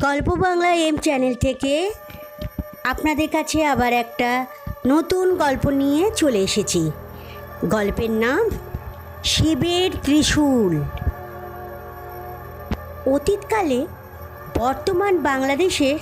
গল্প Bangla M channel থেকে আপনাদের কাছে আবার একটা নতুন গল্প নিয়ে চলে এসেছি। গল্পের নাম শিবের ত্রিশূল। অতীতকালে বর্তমান বাংলাদেশের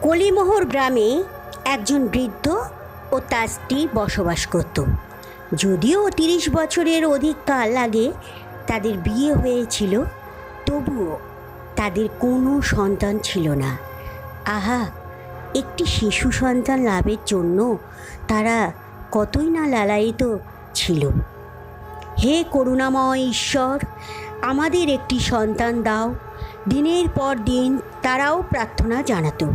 কলিমোহর গ্রামে একজন বৃদ্ধ ও তার স্ত্রী বসবাস করত। যদিও তিরিশ বছরের অধিক কাল আগে তাদের বিয়ে হয়েছিল, তবুও তাদের কোনো সন্তান ছিল না। আহা, একটি শিশু সন্তান লাভের জন্য তারা কতই না লালায়িত ছিল। হে করুণাময় ঈশ্বর, আমাদের একটি সন্তান দাও। দিনের পর দিন তারাও প্রার্থনা জানাত।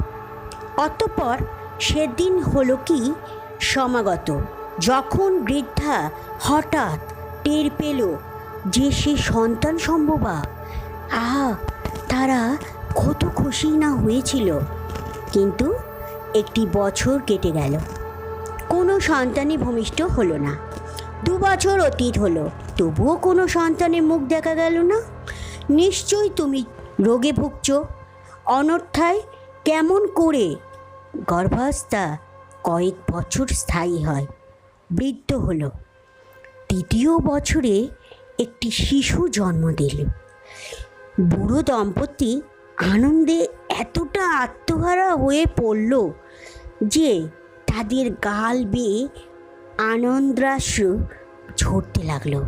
অতঃপর সেদিন হলো কি? সমাগত। যখন বৃদ্ধা হঠাৎ টের পেল যে সে সন্তান সম্ভবা, আহা তারা কত খুশি না হয়েছিল। কিন্তু একটি বছর কেটে গেল। কোনো সন্তানই ভূমিষ্ঠ হলো না। দু বছর অতীত হলো, তবুও কোনো সন্তানের মুখ দেখা গেল না। নিশ্চয়ই তুমি রোগে ভুগছ। অনর্থায় কেমন করে গর্ভাবস্থা কয়েক বছর স্থায়ী হয়। বৃদ্ধ হলো। তৃতীয় বছরে একটি শিশু জন্ম দিল। বুড়ো দম্পতি আনন্দে এতটা আত্মহারা হয়ে পড়ল যে তাদের গাল বেয়ে আনন্দাশ্রু ঝরতে লাগল।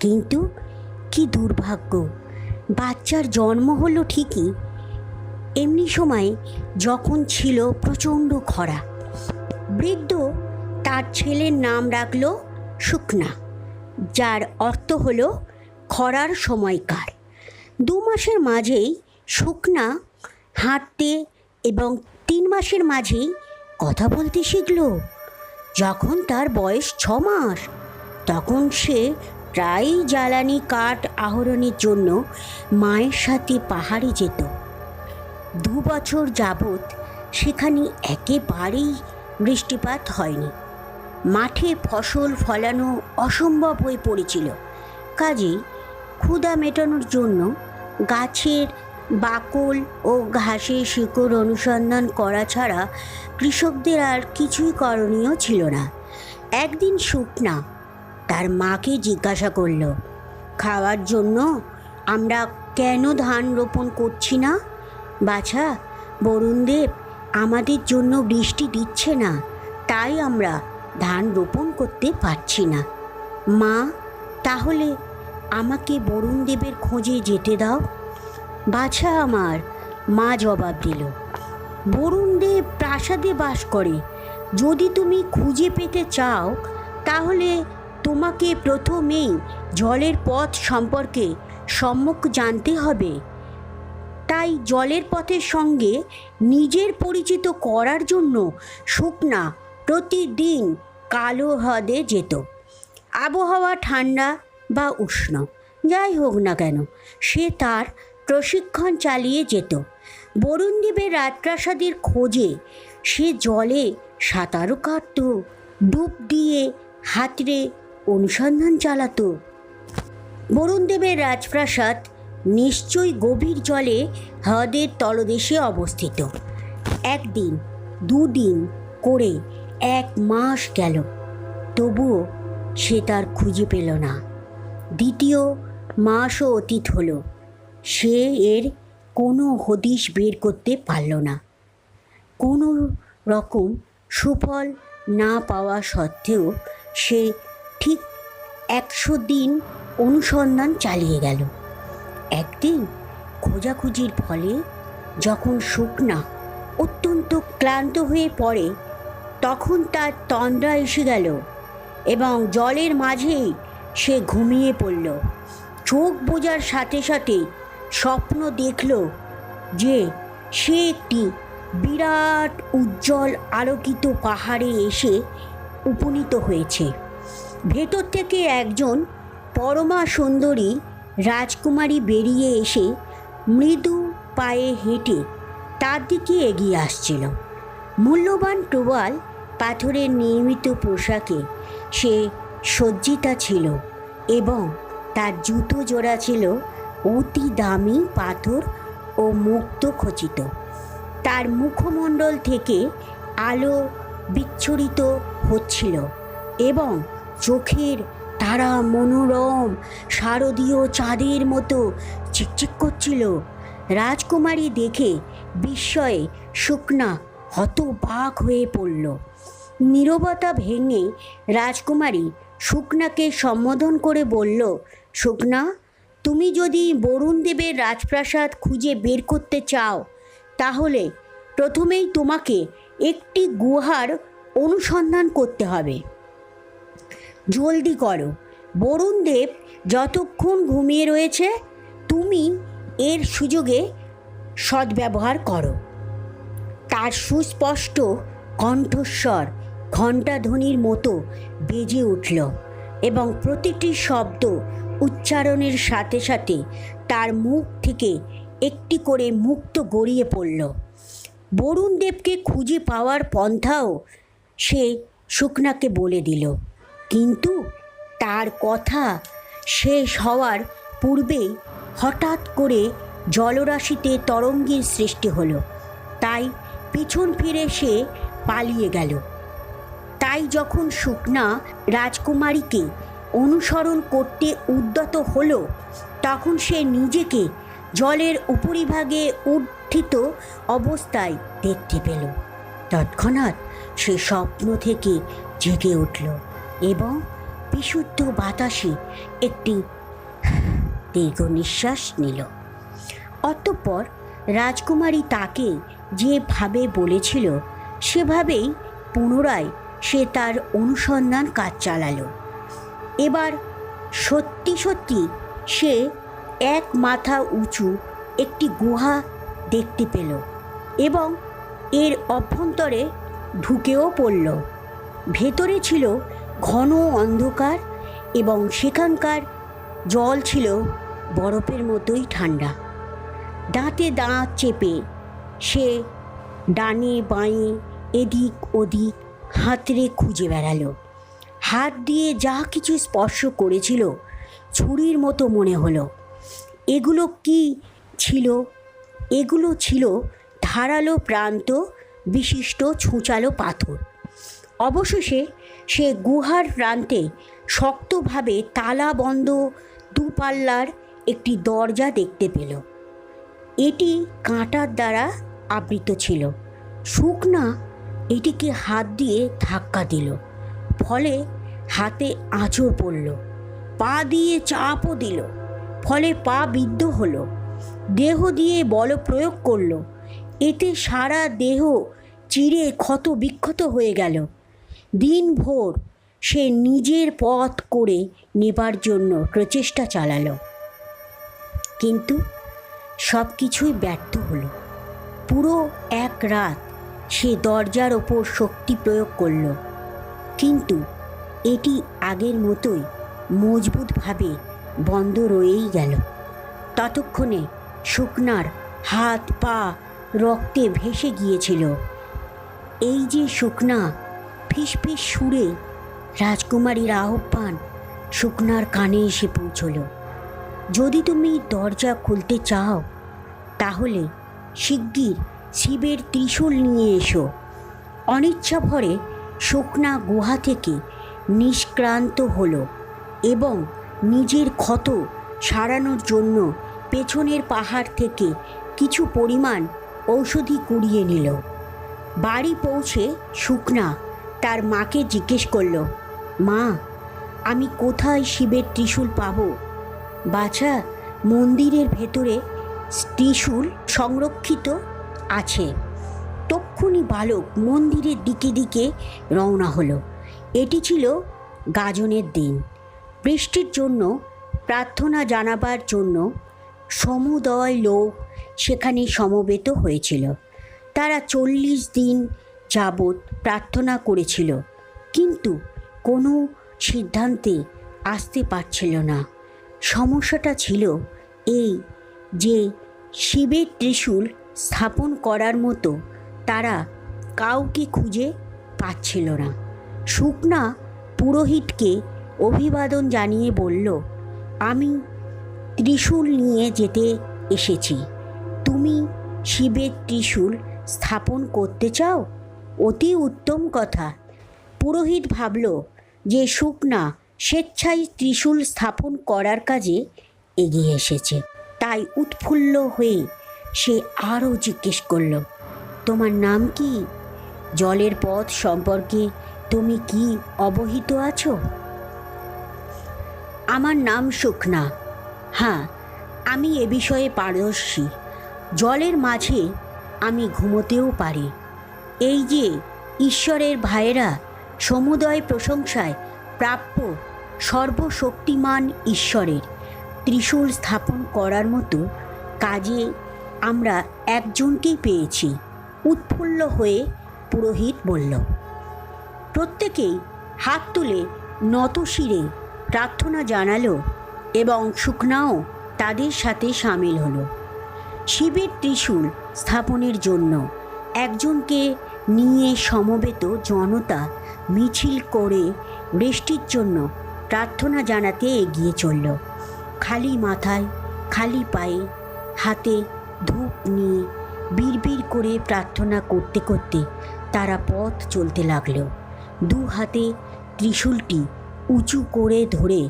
কিন্তু কি দুর্ভাগ্য, বাচ্চার জন্ম হলো ঠিকই, এমনি সময় যখন ছিল প্রচণ্ড খরা। বৃদ্ধ তার ছেলের নাম রাখল শুকনা, যার অর্থ হলো খরার সময়কাল। দু মাসের মাঝেই শুকনা, হাঁটতে এবং তিন মাসের মাঝেই কথা বলতে শিখল। যখন তার বয়স ছ মাস, তখন সে প্রায়ই জ্বালানি কাঠ আহরণের জন্য মায়ের সাথে পাহাড়ে যেত। দু বছর যাবৎ সেখানে একেবারেই বৃষ্টিপাত হয়নি। মাঠে ফসল ফলানো অসম্ভব হয়ে পড়েছিল। কাজেই ক্ষুধা মেটানোর জন্য গাছের বাকল ও ঘাসের শিকড় অনুসন্ধান করা ছাড়া কৃষকদের আর কিছুই করণীয় ছিল না। একদিন শুকনা তার মাকে জিজ্ঞাসা করল, খাওয়ার জন্য আমরা কেন ধান রোপণ করছি না? বাছা বরুণদেব আমাদের জন্য বৃষ্টি দিচ্ছে না, তাই আমরা ধান রোপণ করতে পারছি না। মা, তাহলে আমাকে বরুণদেবের খোঁজে যেতে দাও। বাছা আমার, মা জবাব দিল। বরুণদেব প্রাসাদে বাস করে। যদি তুমি খুঁজে পেতে চাও, তাহলে তোমাকে প্রথমেই জলের পথ সম্পর্কে সম্মুখ জানতে হবে। তাই জলের পথের সঙ্গে নিজের পরিচিত করার জন্য শুকনা প্রতিদিন কালো হ্রদে যেত। আবহাওয়া ঠান্ডা বা উষ্ণ। যাই হোক না কেন, সে তার প্রশিক্ষণ চালিয়ে যেত। বরুণদেবের রাজপ্রাসাদের খোঁজে সে জলে সাঁতারও কাটত, ডুব দিয়ে হাতড়ে অনুসন্ধান চালাতো। বরুণদেবের রাজপ্রাসাদ নিশ্চয়ই গভীর জলে হ্রদের তলদেশে অবস্থিত। একদিন, দুদিন করে এক মাস গেল, তবুও সে তার খুঁজে পেল না। দ্বিতীয় মাসও অতীত হলো। সে এর কোনো হদিশ বের করতে পারল না। কোনো রকম সুফল না পাওয়া সত্ত্বেও সে ঠিক একশো দিন অনুসন্ধান চালিয়ে গেল। একদিন খোঁজাখুঁজির ফলে যখন শুকনা অত্যন্ত ক্লান্ত হয়ে পড়ে, তখন তার তন্দ্রা এসে গেল এবং জলের মাঝেই সে ঘুমিয়ে পড়ল। চোখ বোঝার সাথে সাথে স্বপ্ন দেখল যে সে একটি বিরাট উজ্জ্বল আলোকিত পাহাড়ে এসে উপনীত হয়েছে। ভেতর থেকে একজন পরমা সুন্দরী রাজকুমারী বেরিয়ে এসে মৃদু পায়ে হেঁটে তার দিকে এগিয়ে আসছিল। মূল্যবান টোয়াল পাথরের নির্মিত পোশাকে সে সজ্জিতা ছিল এবং তার জুতো জোড়া ছিল অতি দামি, পাথর ও মুক্ত খচিত। তার মুখমণ্ডল থেকে আলো বিচ্ছুরিত হচ্ছিল এবং চোখের তারা মনোরম, শারদীয় চাঁদের মতো চিকচিক করছিল। রাজকুমারী দেখে বিস্ময়ে শুকনা, হতবাক হয়ে পড়ল। নীরবতা ভেঙে রাজকুমারী শুকনাকে সম্বোধন করে বলল, শুকনা, তুমি যদি বরুণ দেবের রাজপ্রাসাদ খুঁজে বের করতে চাও, তাহলে প্রথমেই তোমাকে একটি গুহার অনুসন্ধান করতে হবে। জলদি করো। বরুণ দেব যতক্ষণ ঘুমিয়ে রয়েছে, তুমি এর সুযোগে সদ্ব্যবহার করো। তার সুস্পষ্ট কণ্ঠস্বর ঘণ্টাধ্বনির মতো বেজে উঠল এবং প্রতিটি শব্দ উচ্চারণের সাথে সাথে তার মুখ থেকে একটি করে মুক্ত গড়িয়ে পড়ল। বরুণ দেবকে খুঁজে পাওয়ার পন্থাও সে শুকনাকে বলে দিল। কিন্তু তার কথা শেষ হওয়ার পূর্বেই হঠাৎ করে জলরাশিতে তরঙ্গের সৃষ্টি হলো। তাই পিছন ফিরে সে পালিয়ে গেল। তাই যখন শুকনা রাজকুমারীকে অনুসরণ করতে উদ্যত হলো, তখন সে নিজেকে জলের উপরিভাগে উত্থিত অবস্থায় দেখতে পেল। তৎক্ষণাৎ সে স্বপ্ন থেকে জেগে উঠল এবং বিশুদ্ধ বাতাসে একটি দীর্ঘ নিঃশ্বাস নিল। অতঃপর রাজকুমারী তাকে যেভাবে বলেছিল, সেভাবেই পুনরায় সে তার অনুসন্ধান কাজ চালালো। এবার সত্যি সত্যি সে এক মাথা উঁচু একটি গুহা দেখতে পেল এবং এর অভ্যন্তরে ঢুকেও পড়ল। ভেতরে ছিল ঘন অন্ধকার এবং সেখানকার জল ছিল বরফের মতোই ঠান্ডা। দাঁতে দাঁত চেপে সে ডানে বাঁয়ে এদিক ওদিক হাতড়ে খুঁজে বেড়ালো। হাত দিয়ে যা কিছু স্পর্শ করেছিল, ছুরির মতো মনে হলো। এগুলো কি ছিল? এগুলো ছিল ধারালো প্রান্ত, বিশিষ্ট ছুঁচালো পাথর। অবশেষে সে গুহার প্রান্তে শক্তভাবে তালা বন্ধ দুপাল্লার একটি দরজা দেখতে পেল। এটি কাঁটার দ্বারা আবৃত ছিল। শুকনা এটিকে হাত দিয়ে ধাক্কা দিল। ফলে হাতে আঁচড় পড়ল। পা দিয়ে চাপও দিল। ফলে পা বিদ্ধ হলো। দেহ দিয়ে বল প্রয়োগ করল। এতে সারা দেহ চিরে ক্ষত বিক্ষত হয়ে গেল। দিনভর সে নিজের পথ করে নেবার জন্য প্রচেষ্টা চালালো। কিন্তু সব কিছুই ব্যর্থ হলো। পুরো এক রাত সে দরজার ওপর শক্তি প্রয়োগ করল। কিন্তু এটি আগের মতোই মজবুতভাবে বন্ধ রয়েই গেল। ততক্ষণে শুকনার হাত পা রক্তে ভেসে গিয়েছিল। এই যে শুকনা ফিসফিস সুরে রাজকুমারীর আহ্বান শুকনার কানে এসে পৌঁছল। যদি তুমি দরজা খুলতে চাও, তাহলে শিগগির শিবের ত্রিশূল নিয়ে এসো। অনিচ্ছা ভরে শুকনা গুহা থেকে নিষ্ক্রান্ত হলো এবং নিজের ক্ষত সারানোর জন্য পেছনের পাহাড় থেকে কিছু পরিমাণ ঔষধি কুড়িয়ে নিল। বাড়ি পৌঁছে শুকনা তার মাকে জিজ্ঞেস করল, মা, আমি কোথায় শিবের ত্রিশূল পাবো? বাছা, মন্দিরের ভেতরে ত্রিশূল সংরক্ষিত আছে। তক্ষুনি বালক মন্দিরের দিকে দিকে রওনা হলো। এটি ছিল গাজনের দিন। বৃষ্টির জন্য প্রার্থনা জানাবার জন্য সমুদয় লোক সেখানে সমবেত হয়েছিল। তারা চল্লিশ দিন যাবৎ প্রার্থনা করেছিল, কিন্তু কোনো সিদ্ধান্তে আসতে পারছিল না। সমস্যাটা ছিল এই যে শিবের ত্রিশূল স্থাপন করার মতো তারা কাউকে খুঁজে পাচ্ছিল না। শুকনা পুরোহিতকে অভিবাদন জানিয়ে বলল, আমি ত্রিশূল নিয়ে যেতে এসেছি। তুমি শিবের ত্রিশূল স্থাপন করতে চাও? অতি উত্তম কথা। পুরোহিত ভাবল যে শুকনা স্বেচ্ছায় ত্রিশূল স্থাপন করার কাজে এগিয়ে এসেছে। তাই উৎফুল্ল হয়ে সে আরও জিজ্ঞেস করল, তোমার নাম কি? জলের পথ সম্পর্কে তুমি কি অবহিত আছো? আমার নাম সুখনা হ্যাঁ আমি এ বিষয়ে পারদর্শী। জলের মাঝে আমি ঘুমোতেও পারি। এই যে ঈশ্বরের ভাইয়েরা সমুদয় প্রশংসায় প্রাপ্য সর্বশক্তিমান ঈশ্বরের ত্রিশূল স্থাপন করার মতো কাজে আমরা একজনকেই পেয়েছি। উৎফুল্ল হয়ে পুরোহিত বলল, প্রত্যেকেই হাত তুলে নত শিরে প্রার্থনা জানালো এবং শুকনাও তাদের সাথে সামিল হলো। শিবের ত্রিশূল স্থাপনের জন্য একজনকে নিয়ে সমবেত জনতা মিছিল করে বৃষ্টির জন্য প্রার্থনা জানাতে এগিয়ে চলল। খালি মাথায়, খালি পায়ে, হাতে ধূপ নিয়ে বিড়বিড় করে প্রার্থনা করতে করতে তারা পথ চলতে লাগল। দু হাতে ত্রিশূলটি উঁচু করে ধরে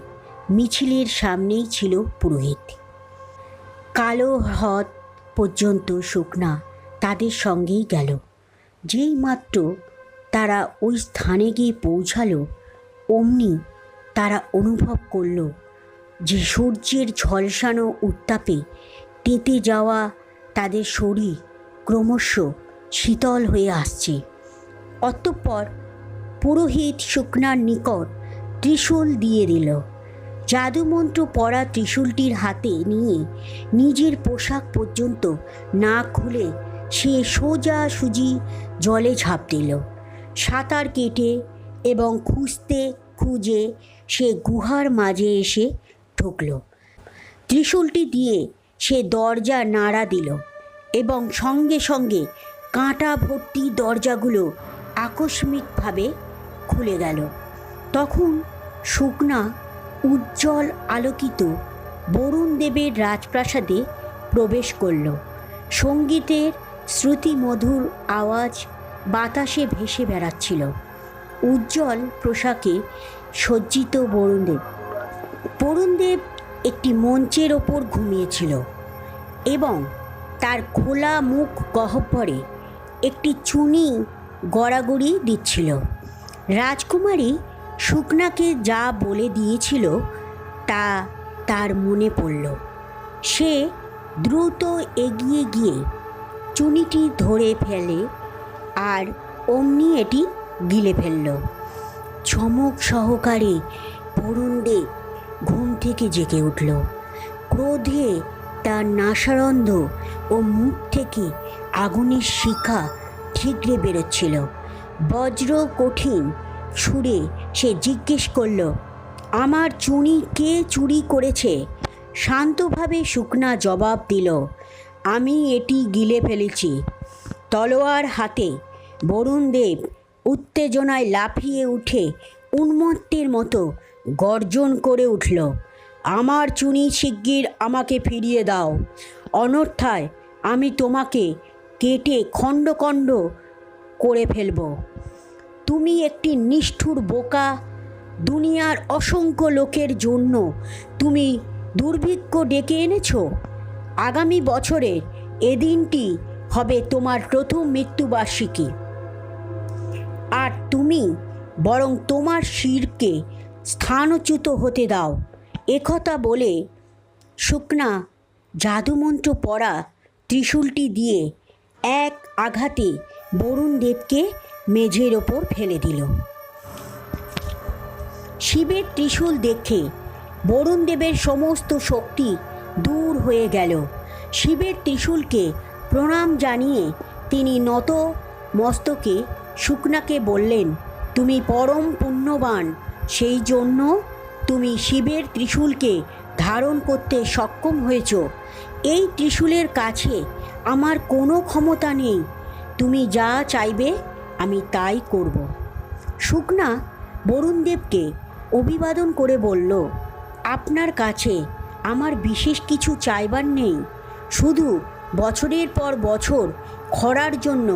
মিছিলের সামনেই ছিল পুরোহিত। কালো হ্রদ পর্যন্ত শুকনা তাদের সঙ্গেই গেল। যেই মাত্র তারা ওই স্থানে গিয়ে পৌঁছালো, অমনি তারা অনুভব করল যে সূর্যের ঝলসানো উত্তাপে তেতে যাওয়া তাদের শরীর ক্রমশ শীতল হয়ে আসছে। অতঃপর পুরোহিত শুকনার নিকট ত্রিশূল দিয়ে দিল। জাদুমন্ত্র পরা ত্রিশূলটির হাতে নিয়ে নিজের পোশাক পর্যন্ত না খুলে সে সোজা সুজি জলে ঝাঁপ দিল। সাঁতার কেটে এবং খুঁজতে খুঁজে সে গুহার মাঝে এসে ঢুকল। ত্রিশূলটি দিয়ে সে দরজা নাড়া দিল এবং সঙ্গে সঙ্গে কাঁটা ভর্তি দরজাগুলো আকস্মিকভাবে খুলে গেল। তখন শুকনা উজ্জ্বল আলোকিত বরুণ দেবের রাজপ্রাসাদে প্রবেশ করল। সঙ্গীতের শ্রুতিমধুর আওয়াজ বাতাসে ভেসে বেড়াচ্ছিল। উজ্জ্বল পোশাকে সজ্জিত বরুণদেব বরুণদেব একটি মঞ্চের ওপর ঘুমিয়েছিল। এবং তার খোলা মুখ গহ্বরে একটি চুনি গড়াগড়ি দিচ্ছিল। রাজকুমারী শুকনাকে যা বলে দিয়েছিল তা তার মনে পড়ল। সে দ্রুত এগিয়ে গিয়ে চুনিটি ধরে ফেলে আর অমনি এটি গিলে ফেলল। চমক সহকারে বরুণদেব ঘুম থেকে জেগে উঠল। ক্রোধে তার নাসারন্ধ ও মুখ থেকে আগুনের শিখা ঠিকরে বেরোচ্ছিল। বজ্র কঠিন সুরে সে জিজ্ঞেস করল, আমার চুনি কে চুরি করেছে? শান্তভাবে শুকনা জবাব দিল, আমি এটি গিলে ফেলেছি। তলোয়ার হাতে বরুণদেব উত্তেজনায় লাফিয়ে উঠে উন্মত্তের মতো গর্জন করে উঠল। আমার চুনি শিগগির আমাকে ফিরিয়ে দাও। অনর্থায় আমি তোমাকে কেটে খণ্ড খণ্ড করে ফেলব। তুমি একটি নিষ্ঠুর বোকা, দুনিয়ার অসংখ্য লোকের জন্য তুমি দুর্ভিক্ষ ডেকে এনেছ। আগামী বছরের এ দিনটি হবে তোমার প্রথম মৃত্যুবার্ষিকী। আর তুমি বরং তোমার শিরকে স্থানচ্যুত হতে দাও। একথা বলে শুকনা জাদুমন্ত্র পড়া ত্রিশূলটি দিয়ে এক আঘাতে বরুণ দেবকে মেঝের ওপর ফেলে দিল। শিবের ত্রিশূল দেখে বরুণ দেবের সমস্ত শক্তি দূর হয়ে গেল। শিবের ত্রিশূলকে প্রণাম জানিয়ে তিনি নত মস্তকে শুকনাকে বললেন, তুমি পরম পুণ্যবান, সেই জন্য তুমি শিবের ত্রিশূলকে ধারণ করতে সক্ষম হয়েছ। এই ত্রিশূলের কাছে আমার কোনো ক্ষমতা নেই। তুমি যা চাইবে আমি তাই করব। শুকনা বরুণদেবকে অভিবাদন করে বলল, আপনার কাছে আমার বিশেষ কিছু চাইবার নেই। শুধু বছরের পর বছর খরার জন্য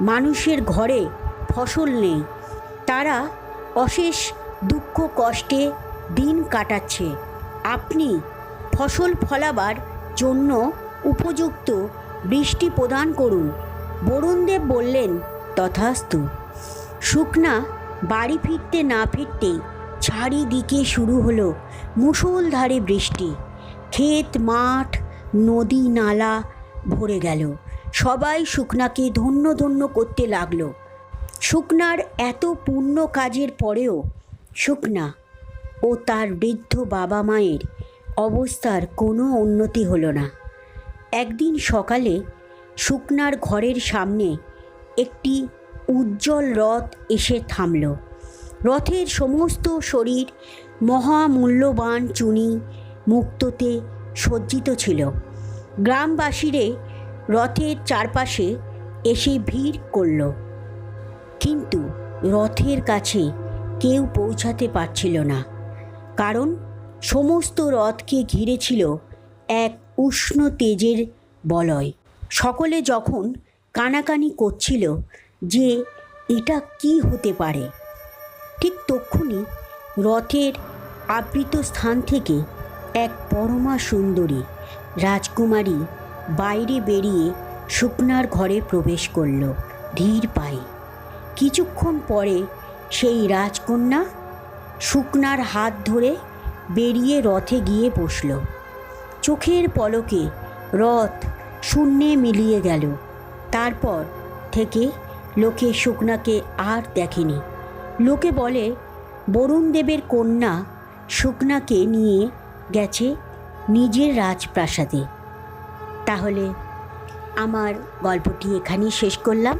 মানুষের ঘরে ফসল নেই। তারা অশেষ দুঃখ কষ্টে দিন কাটাচ্ছে। আপনি ফসল ফলাবার জন্য উপযুক্ত বৃষ্টি প্রদান করুন, বরুণদেব বললেন, তথাস্তু। শুকনা বাড়ি ফিরতে না ফিরতেই চারিদিকে শুরু হলো মুষলধারে বৃষ্টি। ক্ষেত, মাঠ, নদী, নালা ভরে গেল। সবাই শুকনাকে ধন্য ধন্য করতে লাগল। শুকনার এত পূর্ণ কাজের পরেও শুকনা ও তার বৃদ্ধ বাবা মায়ের অবস্থার কোনো উন্নতি হলো না। একদিন সকালে শুকনার ঘরের সামনে একটি উজ্জ্বল রথ এসে থামল। রথের সমস্ত শরীর মহামূল্যবান চুনি মুক্ততে সজ্জিত ছিল। গ্রামবাসীরে রথের চারপাশে এসে ভিড় করল। কিন্তু রথের কাছে কেউ পৌঁছাতে পারছিল না। কারণ সমস্ত রথকে ঘিরেছিল এক উষ্ণ তেজের বলয়। সকলে যখন কানাকানি করছিল যে এটা কি হতে পারে, ঠিক তক্ষুনি রথের আবৃত স্থান থেকে এক পরমা সুন্দরী রাজকুমারী বাইরে বেরিয়ে শুকনার ঘরে প্রবেশ করল ধীর পায়ে। কিছুক্ষণ পরে সেই রাজকন্যা শুকনার হাত ধরে বেরিয়ে রথে গিয়ে বসল। চোখের পলকে রথ শূন্যে মিলিয়ে গেল। তারপর থেকে লোকে শুকনাকে আর দেখেনি। লোকে বলে বরুণদেবের কন্যা শুকনাকে নিয়ে গেছে নিজের রাজপ্রাসাদে। তাহলে আমার গল্পটি এখানেই শেষ করলাম।